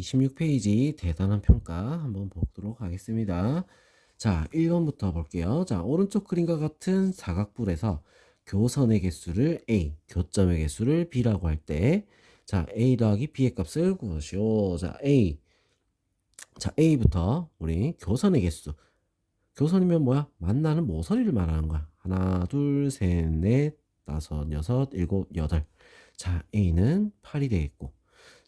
26페이지 대단한 평가 한번 보도록 하겠습니다. 자, 1번부터 볼게요. 자, 오른쪽 그림과 같은 사각뿔에서 교선의 개수를 A, 교점의 개수를 B라고 할 때, 자, A 더하기 B의 값을 구하시오. 자, A. 자, A부터 우리 교선의 개수. 교선이면 뭐야? 만나는 모서리를 말하는 거야. 하나, 둘, 셋, 넷, 다섯, 여섯, 일곱, 여덟. 자, A는 8이 되겠고.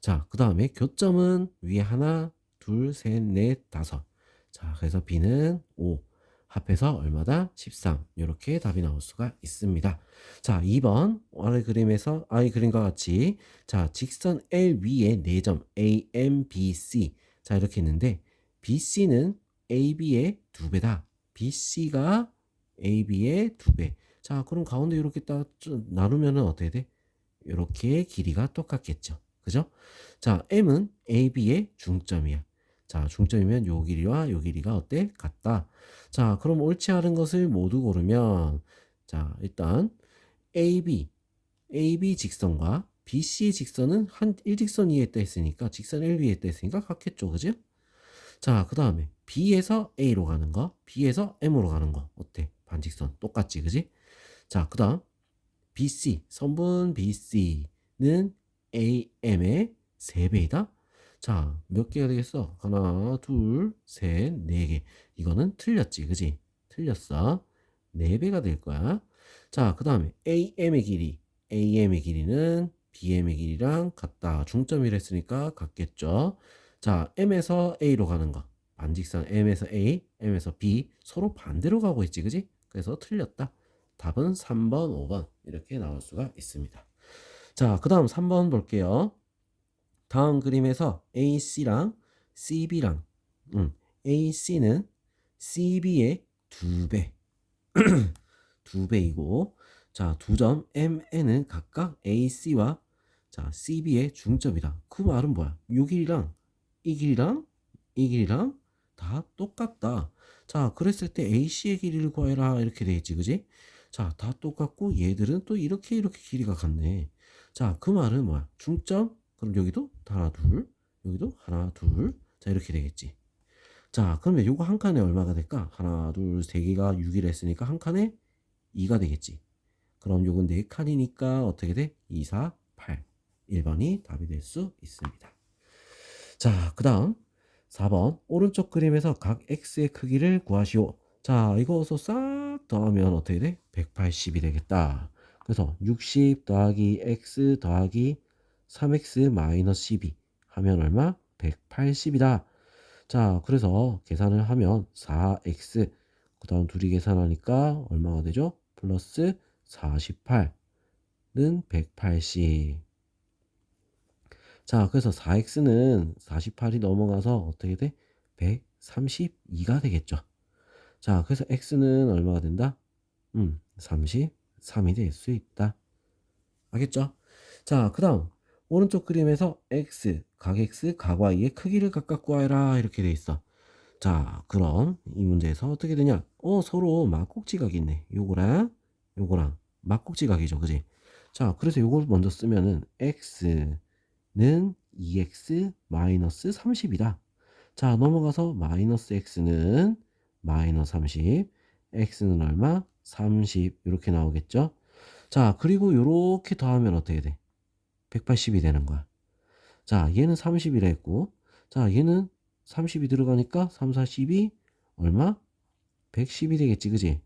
자, 그 다음에 교점은 위에 하나, 둘, 셋, 넷, 다섯. 자, 그래서 B는 5. 합해서 얼마다? 13. 이렇게 답이 나올 수가 있습니다. 자, 2번 아래 그림에서 아이 그림과 같이 자, 직선 L 위에 4점 A, M, B, C. 자, 이렇게 있는데 BC는 AB의 2배다. BC가 AB의 2배. 자, 그럼 가운데 이렇게 딱 나누면 어떻게 돼? 이렇게 길이가 똑같겠죠. 그죠? 자, M은 AB의 중점이야. 자, 중점이면 요 길이와 요 길이가 어때? 같다. 자, 그럼 옳지 않은 것을 모두 고르면 자, 일단 AB, AB 직선과 BC 직선은 한 일직선 위에 있다 했으니까 직선 L 위에 있다 했으니까 같겠죠. 그죠? 자, 그 다음에 B에서 A로 가는 거, B에서 M으로 가는 거 어때? 반직선 똑같지, 그지? 자, 그 다음 BC, 선분 BC는 AM의 3배이다. 자, 몇 개가 되겠어? 하나, 둘, 셋, 네 개. 이거는 틀렸지, 그지? 틀렸어. 4배가 될 거야. 자, 그 다음에 AM의 길이. AM의 길이는 BM의 길이랑 같다. 중점이라 했으니까 같겠죠. 자, M에서 A로 가는 거. 반직선 M에서 A, M에서 B. 서로 반대로 가고 있지, 그지? 그래서 틀렸다. 답은 3번, 5번. 이렇게 나올 수가 있습니다. 자, 그 다음 3번 볼게요. 다음 그림에서 AC랑 CB랑 음, AC는 CB의 2배 2배이고 자, 두 점 MN은 각각 AC와 자, CB의 중점이다. 그 말은 뭐야? 요 길이랑 이 길이랑 이 길이랑 다 똑같다. 자, 그랬을 때 AC의 길이를 구해라 이렇게 돼 있지, 그지? 자, 다 똑같고 얘들은 또 이렇게 이렇게 길이가 같네. 자, 그 말은 뭐야? 중점? 그럼 여기도 하나, 둘, 여기도 하나, 둘. 자, 이렇게 되겠지. 자, 그러면 요거 한 칸에 얼마가 될까? 하나, 둘, 세 개가 6일 했으니까 한 칸에 2가 되겠지. 그럼 요건 네 칸이니까 어떻게 돼? 2, 4, 8. 1번이 답이 될 수 있습니다. 자, 그 다음 4번 오른쪽 그림에서 각 x의 크기를 구하시오. 자, 이거서 싹 더하면 어떻게 돼? 180이 되겠다. 그래서 60 더하기 x 더하기 3x 마이너스 12 하면 얼마? 180이다. 자, 그래서 계산을 하면 4x 그 다음 둘이 계산하니까 얼마가 되죠? 플러스 48는 180. 자, 그래서 4x는 48이 넘어가서 어떻게 돼? 132가 되겠죠. 자, 그래서 x는 얼마가 된다? 음, 33이 될 수 있다. 알겠죠? 자, 그 다음 오른쪽 그림에서 x, 각 x, 각 y의 크기를 각각 구하라 이렇게 돼 있어. 자, 그럼 이 문제에서 어떻게 되냐? 어, 서로 막꼭지각이 있네. 요거랑 요거랑 막꼭지각이죠. 그지? 자, 그래서 요걸 먼저 쓰면은 x는 2x 마이너스 30이다. 자, 넘어가서 마이너스 x는 마이너스 30, x는 얼마? 30 이렇게 나오겠죠? 자, 그리고 요렇게 더하면 어떻게 돼? 180이 되는 거야. 자, 얘는 30이라 했고, 자, 얘는 30이 들어가니까 3, 4, 12 얼마? 110이 되겠지, 그지?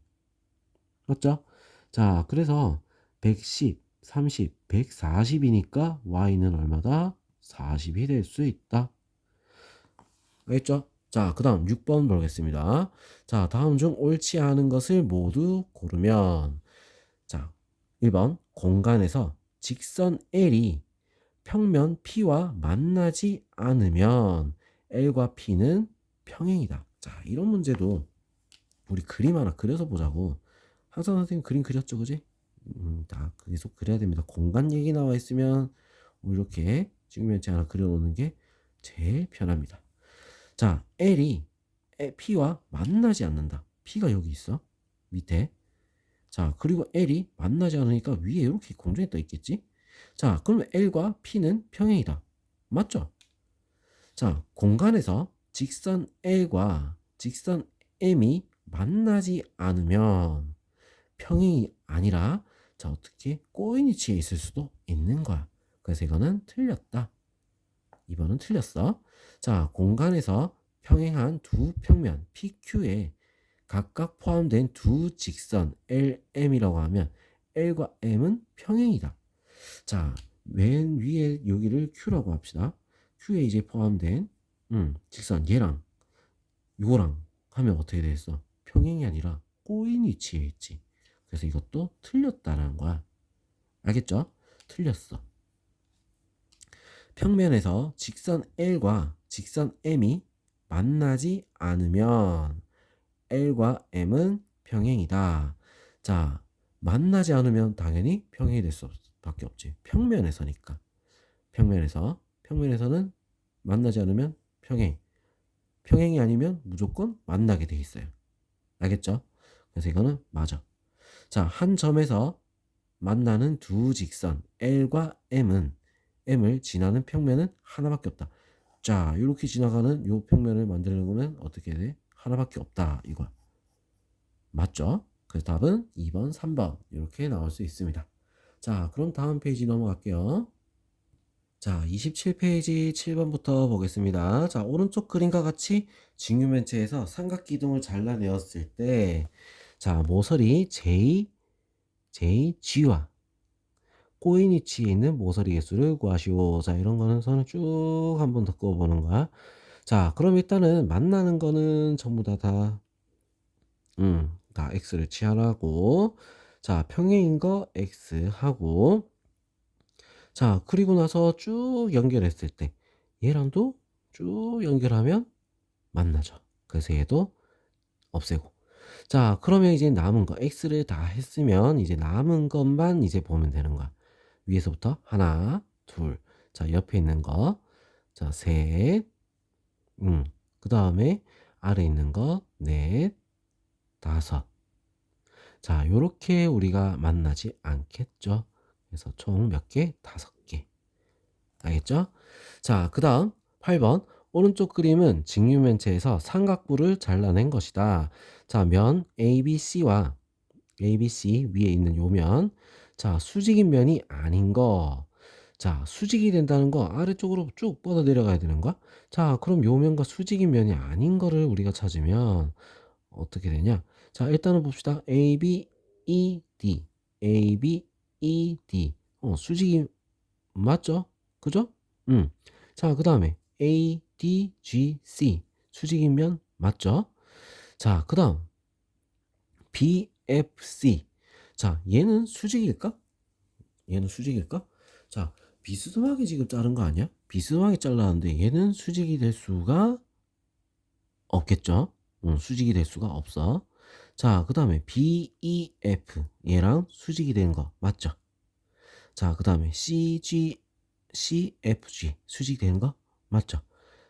맞죠? 자, 그래서 110, 30, 140이니까 y는 얼마다? 40이 될 수 있다. 알겠죠? 자, 그 다음 6번 보겠습니다. 자, 다음 중 옳지 않은 것을 모두 고르면 자, 1번 공간에서 직선 L이 평면 P와 만나지 않으면 L과 P는 평행이다. 자, 이런 문제도 우리 그림 하나 그려서 보자고. 항상 선생님 그림 그렸죠, 그지? 음, 다 계속 그려야 됩니다. 공간 얘기 나와 있으면 뭐 이렇게 찍으면체 하나 그려놓는 게 제일 편합니다. 자, L이 P와 만나지 않는다. P가 여기 있어. 밑에. 자, 그리고 L이 만나지 않으니까 위에 이렇게 공중에 떠 있겠지? 자, 그러면 L과 P는 평행이다. 맞죠? 자, 공간에서 직선 L과 직선 M이 만나지 않으면 평행이 아니라 자, 어떻게 꼬인 위치에 있을 수도 있는 거야. 그래서 이거는 틀렸다. 2번은 틀렸어. 자, 공간에서 평행한 두 평면 PQ에 각각 포함된 두 직선 LM이라고 하면 L과 M은 평행이다. 자, 맨 위에 여기를 Q라고 합시다. Q에 이제 포함된 음, 직선 얘랑 요거랑 하면 어떻게 되겠어? 평행이 아니라 꼬인 위치에 있지. 그래서 이것도 틀렸다라는 거야. 알겠죠? 틀렸어. 평면에서 직선 L과 직선 M이 만나지 않으면 L과 M은 평행이다. 자, 만나지 않으면 당연히 평행이 될 수밖에 없지. 평면에서니까. 평면에서 평면에서는 만나지 않으면 평행. 평행이 아니면 무조건 만나게 돼 있어요. 알겠죠? 그래서 이거는 맞아. 자, 한 점에서 만나는 두 직선 L과 M은 M을 지나는 평면은 하나밖에 없다. 자, 이렇게 지나가는 이 평면을 만드는 거는 어떻게 돼? 하나밖에 없다. 이거. 맞죠? 그래서 답은 2번, 3번 이렇게 나올 수 있습니다. 자, 그럼 다음 페이지 넘어갈게요. 자, 27페이지 7번부터 보겠습니다. 자, 오른쪽 그림과 같이 직류면체에서 삼각기둥을 잘라내었을 때, 자, 모서리 J, JG와 위치에 있는 모서리 개수를 구하시오. 자, 이런 거는 선을 쭉 한번 더 그어보는 거야. 자, 그럼 일단은 만나는 거는 전부 다 다, 음, 다 X를 치환하고, 자, 평행인 거 X 하고, 자, 그리고 나서 쭉 연결했을 때, 얘랑도 쭉 연결하면 만나죠. 그래서 얘도 없애고. 자, 그러면 이제 남은 거, X를 다 했으면 이제 남은 것만 이제 보면 되는 거야. 위에서부터 하나, 둘. 자, 옆에 있는 거. 자, 셋. 음. 그 다음에 아래 있는 거, 넷, 다섯. 자, 요렇게 우리가 만나지 않겠죠. 그래서 총 몇 개? 다섯 개. 알겠죠? 자, 그 다음 8번. 오른쪽 그림은 직류면체에서 삼각부를 잘라낸 것이다. 자, 면 ABC와 ABC 위에 있는 요 면. 자, 수직인 면이 아닌 거. 자, 수직이 된다는 거 아래쪽으로 쭉 뻗어 내려가야 되는 거야? 자, 그럼 요 면과 수직인 면이 아닌 거를 우리가 찾으면 어떻게 되냐? 자, 일단은 봅시다. A, B, E, D. A, B, E, D. 어, 수직이 맞죠? 그죠? 음. 자, 그 다음에 A, D, G, C. 수직인 면 맞죠? 자, 그 다음 B, F, C. 자, 얘는 수직일까? 얘는 수직일까? 자, 비스듬하게 지금 자른 거 아니야? 비스듬하게 잘랐는데 얘는 수직이 될 수가 없겠죠? 응, 수직이 될 수가 없어. 자, 그 다음에 B, E, F 얘랑 수직이 되는 거 맞죠? 자, 그 다음에 C, G, C, F, G 수직이 되는 거 맞죠?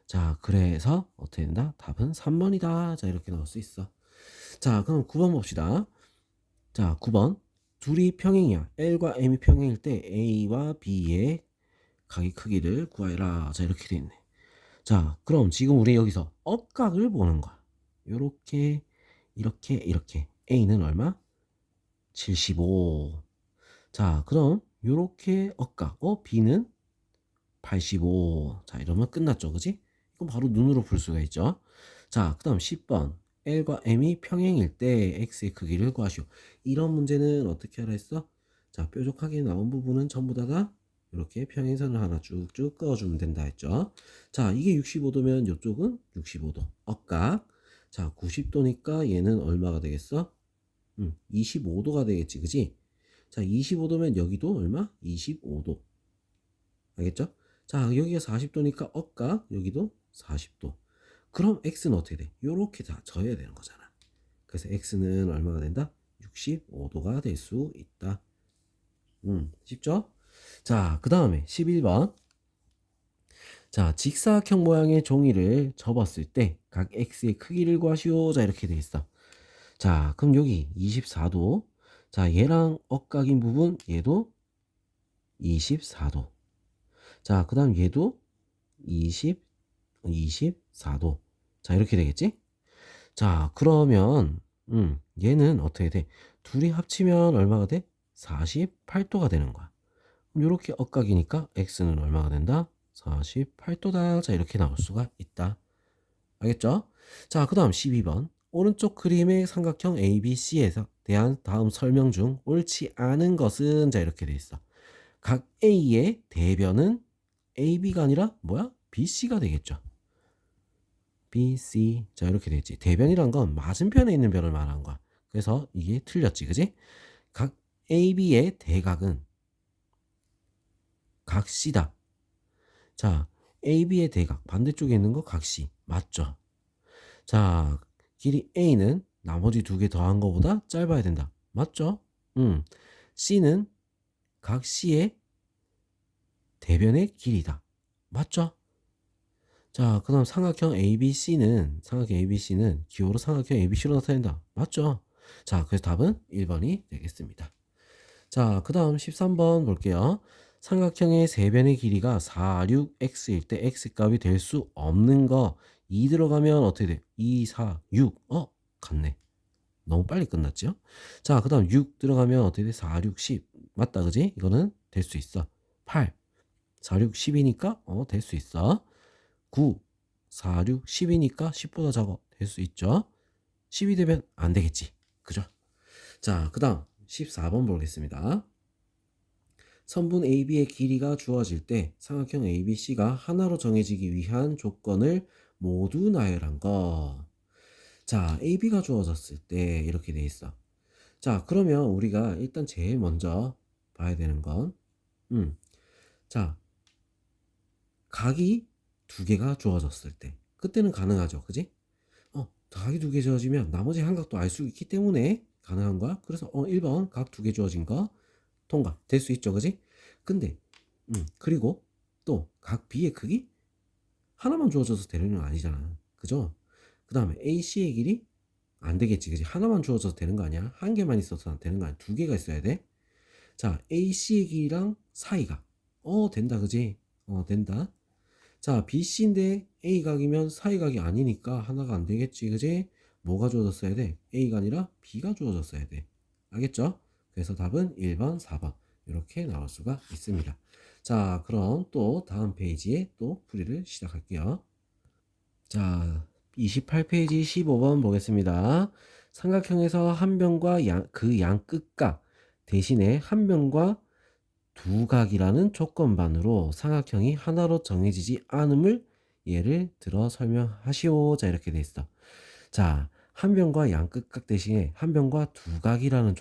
자, 그래서 어떻게 된다? 답은 3번이다. 자, 이렇게 나올 수 있어. 자, 그럼 9번 봅시다. 자, 9번. 둘이 평행이야. L과 M이 평행일 때 A와 B의 각의 크기를 구하라. 자, 이렇게 돼 있네. 자, 그럼 지금 우리 여기서 억각을 보는 거야. 요렇게, 이렇게, 이렇게. A는 얼마? 75. 자, 그럼 요렇게 억각. 어, B는 85. 자, 이러면 끝났죠. 그지? 이건 바로 눈으로 볼 수가 있죠. 자, 그 다음 10번. L과 M이 평행일 때 X의 크기를 구하시오. 이런 문제는 어떻게 하라 했어? 자, 뾰족하게 나온 부분은 전부 다가 이렇게 평행선을 하나 쭉쭉 그어주면 된다 했죠. 자, 이게 65도면 이쪽은 65도. 억각. 자, 90도니까 얘는 얼마가 되겠어? 음, 25도가 되겠지, 그지? 자, 25도면 여기도 얼마? 25도. 알겠죠? 자, 여기가 40도니까 억각, 여기도 40도. 그럼 x는 어떻게 돼? 요렇게 다 져야 되는 거잖아. 그래서 x는 얼마가 된다? 65도가 될 수 있다. 음, 쉽죠? 자, 그 다음에 11번. 자, 직사각형 모양의 종이를 접었을 때 각 x의 크기를 구하시오. 자, 이렇게 돼 있어. 자, 그럼 여기 24도. 자, 얘랑 억각인 부분, 얘도 24도. 자, 그 다음 얘도 20, 24도. 자, 이렇게 되겠지? 자, 그러면, 음, 얘는 어떻게 돼? 둘이 합치면 얼마가 돼? 48도가 되는 거야. 이렇게 엇각이니까 x는 얼마가 된다? 48도다. 자, 이렇게 나올 수가 있다. 알겠죠? 자, 그 다음 12번. 오른쪽 그림의 삼각형 ABC에서 대한 다음 설명 중 옳지 않은 것은 자, 이렇게 돼 있어. 각 A의 대변은 AB가 아니라 뭐야? BC가 되겠죠. BC. 자, 이렇게 되지. 대변이란 건 맞은편에 있는 변을 말하는 거야. 그래서 이게 틀렸지. 그지? 각 AB의 대각은 각C다. 자, AB의 대각 반대쪽에 있는 거 각C. 맞죠? 자, 길이 A는 나머지 두 개 더한 거보다 짧아야 된다. 맞죠? 음. C는 각 C의 대변의 길이다. 맞죠? 자, 그 다음 삼각형 ABC는, 삼각형 ABC는 기호로 삼각형 ABC로 나타낸다. 맞죠? 자, 그래서 답은 1번이 되겠습니다. 자, 그 다음 13번 볼게요. 삼각형의 세변의 길이가 4, 6, x일 때 x값이 될 수 없는 거. 2 들어가면 어떻게 돼? 2, 4, 6. 어? 같네. 너무 빨리 끝났죠? 자, 그 다음 6 들어가면 어떻게 돼? 4, 6, 10. 맞다, 그지? 이거는 될 수 있어. 8. 4, 6, 10이니까 어, 될 수 있어. 9. 4, 6, 10이니까 10보다 작아. 될 수 있죠? 10이 되면 안 되겠지. 그죠? 자, 그 다음 14번 보겠습니다. 선분 AB의 길이가 주어질 때 삼각형 ABC가 하나로 정해지기 위한 조건을 모두 나열한 것. 자, AB가 주어졌을 때 이렇게 돼 있어. 자, 그러면 우리가 일단 제일 먼저 봐야 되는 건, 음, 자, 각이 두 개가 주어졌을 때, 그때는 가능하죠, 그지? 어, 각이 두 개 주어지면 나머지 한 각도 알 수 있기 때문에 가능한 거야. 그래서 어, 1번 각 두 개 주어진 거 통과 될 수 있죠, 그지? 근데, 음, 그리고 또 각 B의 크기 하나만 주어져서 되는 건 아니잖아, 그죠? 그 다음에 AC의 길이 안 되겠지, 그지? 하나만 주어져서 되는 거 아니야? 한 개만 있어서 되는 거 아니야? 두 개가 있어야 돼. 자, AC의 길이랑 사이가 어 된다, 그지? 어 된다. 자, BC인데 A각이면 사이각이 아니니까 하나가 안 되겠지, 그지? 뭐가 주어졌어야 돼? A가 아니라 B가 주어졌어야 돼. 알겠죠? 그래서 답은 1번, 4번 이렇게 나올 수가 있습니다. 자, 그럼 또 다음 페이지에 또 풀이를 시작할게요. 자, 28페이지 15번 보겠습니다. 삼각형에서 한 변과 양, 그 양 끝각 대신에 한 변과 두 각이라는 조건반으로 삼각형이 하나로 정해지지 않음을 예를 들어 설명하시오. 자, 이렇게 돼 있어. 자, 한 변과 양 끝각 대신에 한 변과 두 각이라는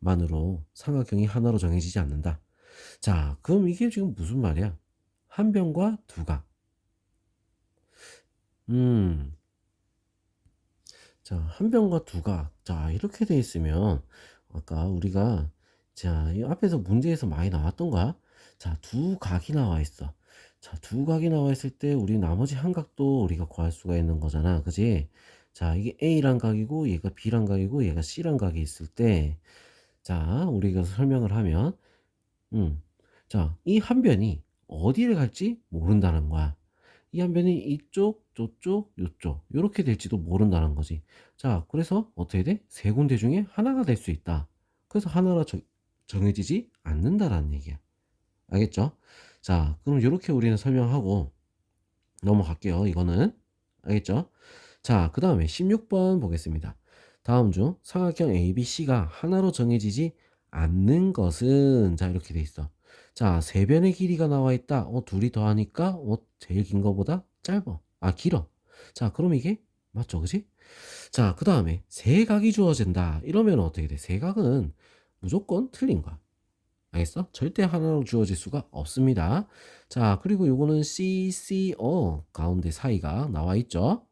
조건만으로 삼각형이 하나로 정해지지 않는다. 자, 그럼 이게 지금 무슨 말이야? 한 변과 두 각. 음. 자, 한 병과 두 각. 자, 이렇게 돼 있으면 아까 우리가 자, 이 앞에서 문제에서 많이 나왔던 거야. 자, 두 각이 나와 있어. 자, 두 각이 나와 있을 때 우리 나머지 한 각도 우리가 구할 수가 있는 거잖아. 그지? 자, 이게 A란 각이고 얘가 B란 각이고 얘가 C란 각이 있을 때 자, 우리가 설명을 하면 음. 자, 이 한 변이 어디를 갈지 모른다는 거야. 이 한 변이 이쪽, 저쪽, 요쪽 이렇게 될지도 모른다는 거지. 자, 그래서 어떻게 돼? 세 군데 중에 하나가 될 수 있다. 그래서 하나로 정, 정해지지 않는다라는 얘기야. 알겠죠? 자, 그럼 이렇게 우리는 설명하고 넘어갈게요. 이거는 알겠죠? 자, 그 다음에 16번 보겠습니다. 다음 중 삼각형 ABC가 하나로 정해지지 않는 것은 자 이렇게 돼 있어. 자, 세 변의 길이가 나와 있다. 어, 둘이 더하니까 어, 제일 긴 거보다 짧아. 아, 길어. 자, 그럼 이게 맞죠, 그지? 자, 그 다음에 세 각이 주어진다. 이러면 어떻게 돼? 세 각은 무조건 틀린 거야. 알겠어? 절대 하나로 주어질 수가 없습니다. 자, 그리고 요거는 C, C, O 가운데 사이가 나와 있죠.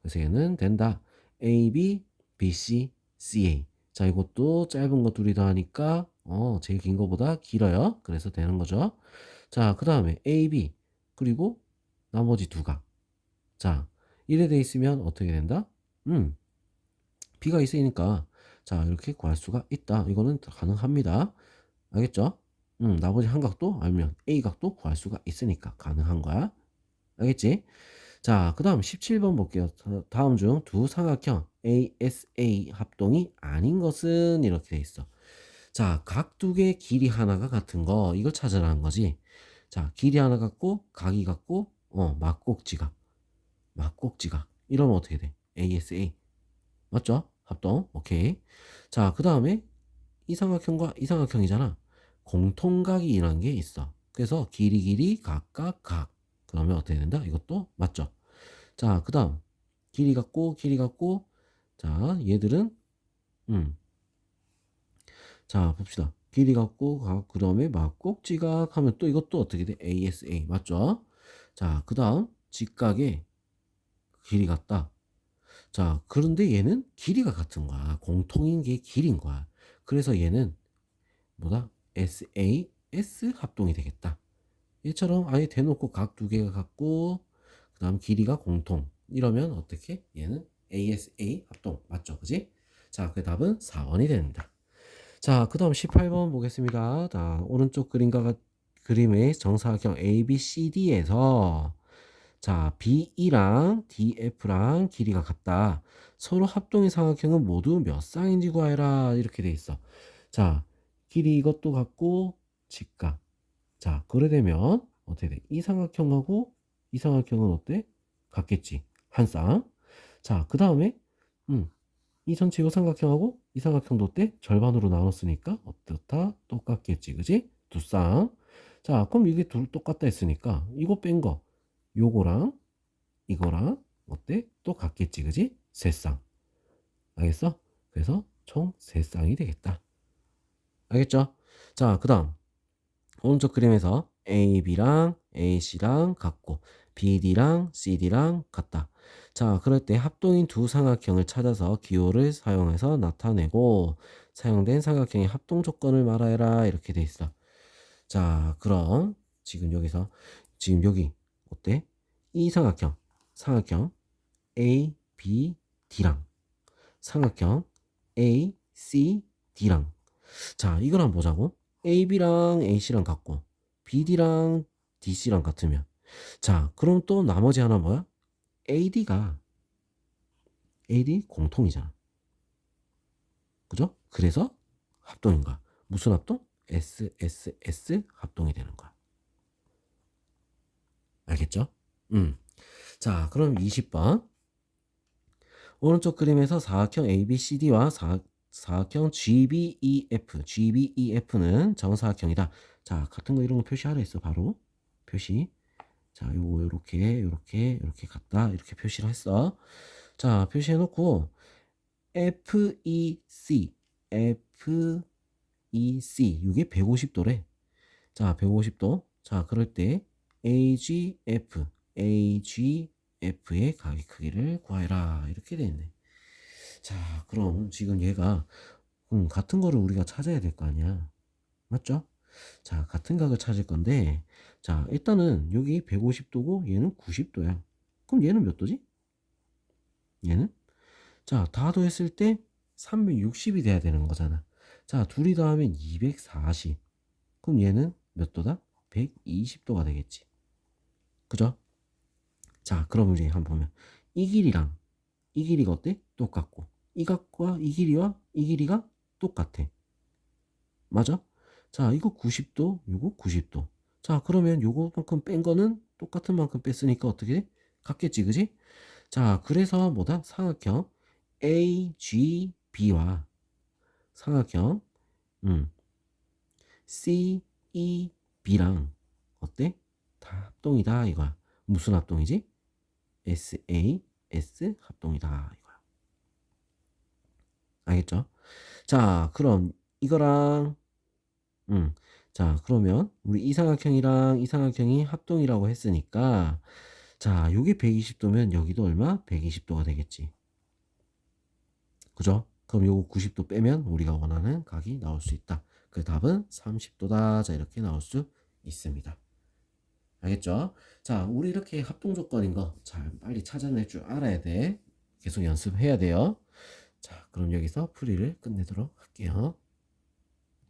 그래서 얘는 된다. A, B, B, C, C, A. 자, 이것도 짧은 거 둘이 더하니까 어, 제일 긴 거보다 길어요. 그래서 되는 거죠. 자, 그 다음에 A, B 그리고 나머지 두 각. 자, 이래 돼 있으면 어떻게 된다? 음, B가 있으니까 자 이렇게 구할 수가 있다. 이거는 가능합니다. 알겠죠? 음, 나머지 한 각도 알면 A 각도 구할 수가 있으니까 가능한 거야. 알겠지? 자, 그 다음 17번 볼게요. 다- 다음 중 두 삼각형 ASA 합동이 아닌 것은 이렇게 돼 있어. 자, 각 두 개의 길이 하나가 같은 거, 이걸 찾으라는 거지. 자, 길이 하나 같고, 각이 같고, 어, 막꼭지가. 막꼭지가. 이러면 어떻게 돼? ASA. 맞죠? 합동. 오케이. 자, 그 다음에 이 삼각형과 이 삼각형이잖아. 공통각이라는 게 있어. 그래서 길이 길이 각각 각. 그러면 어떻게 된다? 이것도 맞죠? 자, 그 다음 길이 같고 길이 같고 자, 얘들은 음. 자, 봅시다. 길이 같고 각 그 다음에 막꼭지각 하면 또 이것도 어떻게 돼? ASA. 맞죠? 자, 그 다음 직각의 길이 같다. 자, 그런데 얘는 길이가 같은 거야. 공통인 게 길인 거야. 그래서 얘는 뭐다? SAS 합동이 되겠다. 얘처럼 아예 대놓고 각 두 개가 같고 그 다음 길이가 공통 이러면 어떻게? 얘는 ASA 합동 맞죠? 그지? 자, 그 답은 4번이 됩니다. 자, 그 다음 18번 보겠습니다. 자, 오른쪽 그림과 같- 그림의 정사각형 ABCD에서 자, BE랑 DF랑 길이가 같다. 서로 합동의 삼각형은 모두 몇 쌍인지 구하여라. 이렇게 돼 있어. 자, 길이 이것도 같고 직각. 자, 그래 되면 어떻게 돼? 이 삼각형하고 이 삼각형은 어때? 같겠지. 한 쌍. 자, 그 다음에 음, 이 전체 이 삼각형하고 이 삼각형도 어때? 절반으로 나눴으니까 어떻다? 똑같겠지. 그지? 두 쌍. 자, 그럼 이게 둘 똑같다 했으니까 이거 뺀 거 요거랑 이거랑 어때? 또 같겠지. 그지? 세 쌍. 알겠어? 그래서 총 세 쌍이 되겠다. 알겠죠? 자, 그 다음 오른쪽 그림에서 AB랑 AC랑 같고 BD랑 CD랑 같다. 자, 그럴 때 합동인 두 삼각형을 찾아서 기호를 사용해서 나타내고 사용된 삼각형의 합동 조건을 말하여라 이렇게 돼 있어. 자, 그럼 지금 여기서 지금 여기 어때? 이 삼각형, 삼각형 A, B, D랑 삼각형 A, C, D랑 자, 이걸 한번 보자고. AB랑 AC랑 같고 BD랑 DC랑 같으면 자, 그럼 또 나머지 하나 뭐야? AD가 AD 공통이잖아. 그죠? 그래서 합동인 거야. 무슨 합동? SSS 합동이 되는 거야. 알겠죠? 음. 자, 그럼 20번. 오른쪽 그림에서 사각형 ABCD와 사, 사각형 GBEF, GBEF는 정사각형이다. 자, 같은 거 이런 거 표시하라 했어, 바로. 표시. 자, 요거 요렇게, 요렇게, 요렇게 같다. 이렇게 표시를 했어. 자, 표시해 놓고 FEC, FEC, 이게 150도래. 자, 150도. 자, 그럴 때 AGF, AGF의 가위 크기를 구하여라. 이렇게 돼 있네. 자, 그럼 지금 얘가 음, 같은 거를 우리가 찾아야 될 거 아니야. 맞죠? 자, 같은 각을 찾을 건데, 자, 일단은 여기 150도고 얘는 90도야. 그럼 얘는 몇 도지? 얘는? 자, 다 더했을 때 360이 돼야 되는 거잖아. 자, 둘이 더하면 240. 그럼 얘는 몇 도다? 120도가 되겠지. 그죠? 자, 그럼 이제 한번 보면 이 길이랑 이 길이가 어때? 똑같고 이 각과 이 길이와 이 길이가 똑같아. 맞아? 자, 이거 90도, 이거 90도. 자, 그러면 요거만큼 뺀 거는 똑같은 만큼 뺐으니까 어떻게 돼? 같겠지, 그지? 자, 그래서 뭐다? 삼각형 AGB와 삼각형 음, CEB랑 어때? 다 합동이다 이거야. 무슨 합동이지? SAS 합동이다 이거야. 알겠죠? 자, 그럼 이거랑 음. 자, 그러면 우리 이삼각형이랑 이삼각형이 합동이라고 했으니까 자, 요게 120도면 여기도 얼마? 120도가 되겠지. 그죠? 그럼 요거 90도 빼면 우리가 원하는 각이 나올 수 있다. 그 답은 30도다. 자, 이렇게 나올 수 있습니다. 알겠죠? 자, 우리 이렇게 합동 조건인 거 잘 빨리 찾아낼 줄 알아야 돼. 계속 연습해야 돼요. 자, 그럼 여기서 풀이를 끝내도록 할게요.